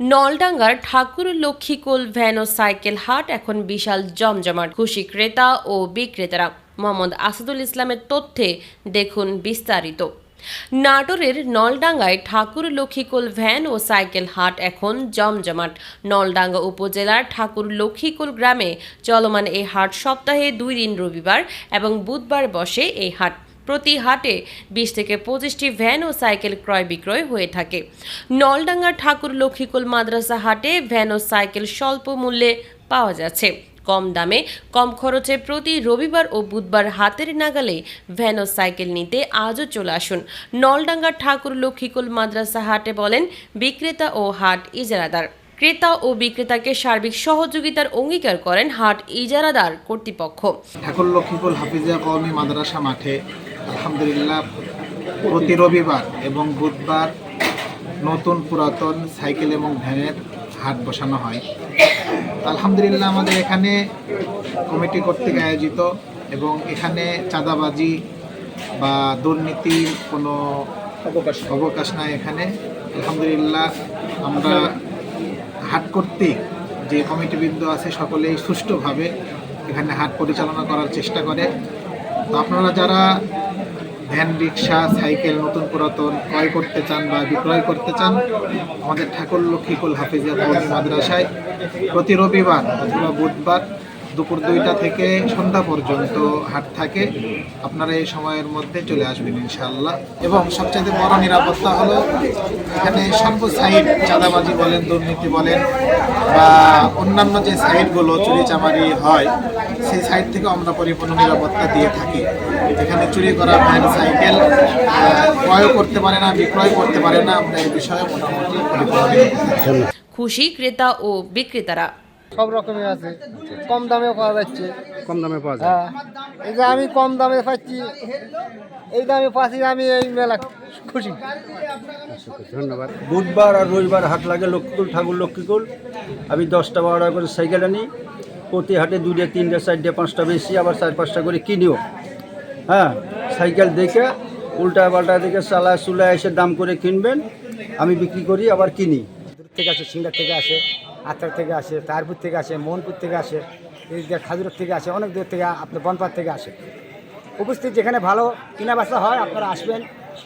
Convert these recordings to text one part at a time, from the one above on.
নলডাঙ্গার ঠাকুর Lakshmikul van ও cycle হাট এখন বিশাল জমজমাট। খুশি ক্রেতা ও বিক্রেতারা। মোহাম্মদ আসাদুল ইসলামের তথ্যে দেখুন বিস্তারিত। নাটোরের নলডাঙ্গায় ঠাকুর লক্ষ্মীকুল ভ্যান ও সাইকেল হাট এখন জমজমাট। নলডাঙ্গা উপজেলার ঠাকুর লক্ষ্মীকুল গ্রামে চলমান এই হাট সপ্তাহে দুই দিন রবিবার এবং বুধবার বসে এই হাট। প্রতি হাটে বিশ থেকে পঁচিশটি ভ্যান ও সাইকেল ক্রয় বিক্রয় হয়ে থাকে। নলডাঙ্গা ঠাকুর লক্ষ্মীকুল মাদ্রাসা হাটে ভ্যান ও সাইকেল স্বল্প মূল্যে পাওয়া যাচ্ছে। কম দামে, কম খরচে প্রতি রবিবার ও বুধবার হাতের নাগালে ভ্যান ও সাইকেল নিতে আজও চলে আসুন। নলডাঙ্গা ঠাকুর লক্ষ্মীকুল মাদ্রাসা হাটে বলেন, বিক্রেতা ও হাট ইজারাদার। ক্রেতা ও বিক্রেতাকে সার্বিক সহযোগিতার অঙ্গীকার করেন হাট ইজারাদার কর্তৃপক্ষ। ঠাকুর লক্ষ্মীপুর হাফিজিয়া কওমি মাদ্রাসা মাঠে আলহামদুলিল্লাহ, প্রতি রবিবার এবং বুধবার নতুন পুরাতন সাইকেল এবং ভ্যানের হাট বসানো হয়। আলহামদুলিল্লাহ, আমাদের এখানে কমিটি কর্তৃক আয়োজিত এবং এখানে চাঁদাবাজি বা দুর্নীতির কোনো অবকাশ অবকাশ নাই এখানে। আলহামদুলিল্লাহ, আমরা হাট কর্তৃক যে কমিটিবৃন্দ আছে সকলেই সুষ্ঠুভাবে এখানে হাট পরিচালনা করার চেষ্টা করে। আপনারা যারা ভ্যান, রিক্সা, সাইকেল, নতুন পুরাতন ক্রয় করতে চান বা বিক্রয় করতে চান, আমাদের ঠাকুর লক্ষ্মীকুল হাফিজিয়া মাদ্রাসায় প্রতি রবিবার অথবা বুধবার দুপুর দুইটা থেকে সন্ধ্যা পর্যন্ত হাট থাকে। আপনারা এই সময়ের মধ্যে চলে আসবেন ইনশাআল্লাহ। এবং সবচেয়ে বড় নিরাপত্তা হলো এখানে সর্ব সাইড চাঁদাবাজি বলেন, দুর্নীতি বলেন বা অন্যান্য যে সাইডগুলো চুরি চামারি হয়, সেই সাইড থেকে আমরা পরিপূর্ণ নিরাপত্তা দিয়ে থাকি। এখানে চুরি করা ভ্যান, সাইকেল ক্রয় করতে পারে না, বিক্রয় করতে পারে না। আমরা এই বিষয়ে মোটামুটি। খুশি ক্রেতা ও বিক্রেতারা। সব রকমের আছে। কম দামেও পাওয়া যাচ্ছে। কম দামে পাওয়া যায়। হ্যাঁ। এই যে আমি কম দামে পাচ্ছি এই দামে পাচ্ছি আমি এই মেলা খুশি। ধন্যবাদ। বুধবার আর রবিবার হাট লাগে লক্ষ্মীকুল ঠাকুর লক্ষ্মীকুল। আমি দশটা বারোটা করে সাইকেল আনি। প্রতি হাটে দুটো তিনটে চারটে পাঁচটা বেশি আবার চার পাঁচটা করে কিনিও। হ্যাঁ সাইকেল দেখে উল্টা পাল্টা দেখে চালায় চুলায় এসে দাম করে কিনবেন। আমি বিক্রি করি আবার কিনি। দূর থেকে আসে সিঙ্গার থেকে আসে। আত্মার থেকে আসে তারপুর থেকে আসে, মোহনপুর থেকে আসে খাজুরের থেকে আসে, অনেক দূর থেকে আপনার বনপাত থেকে আসে। উপস্থিত যেখানে ভালো কেনাবাসা হয়, আপনারা আসবেন।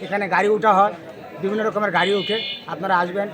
এখানে গাড়ি উঠা হয়, বিভিন্ন রকমের গাড়ি উঠে আপনারা আসবেন।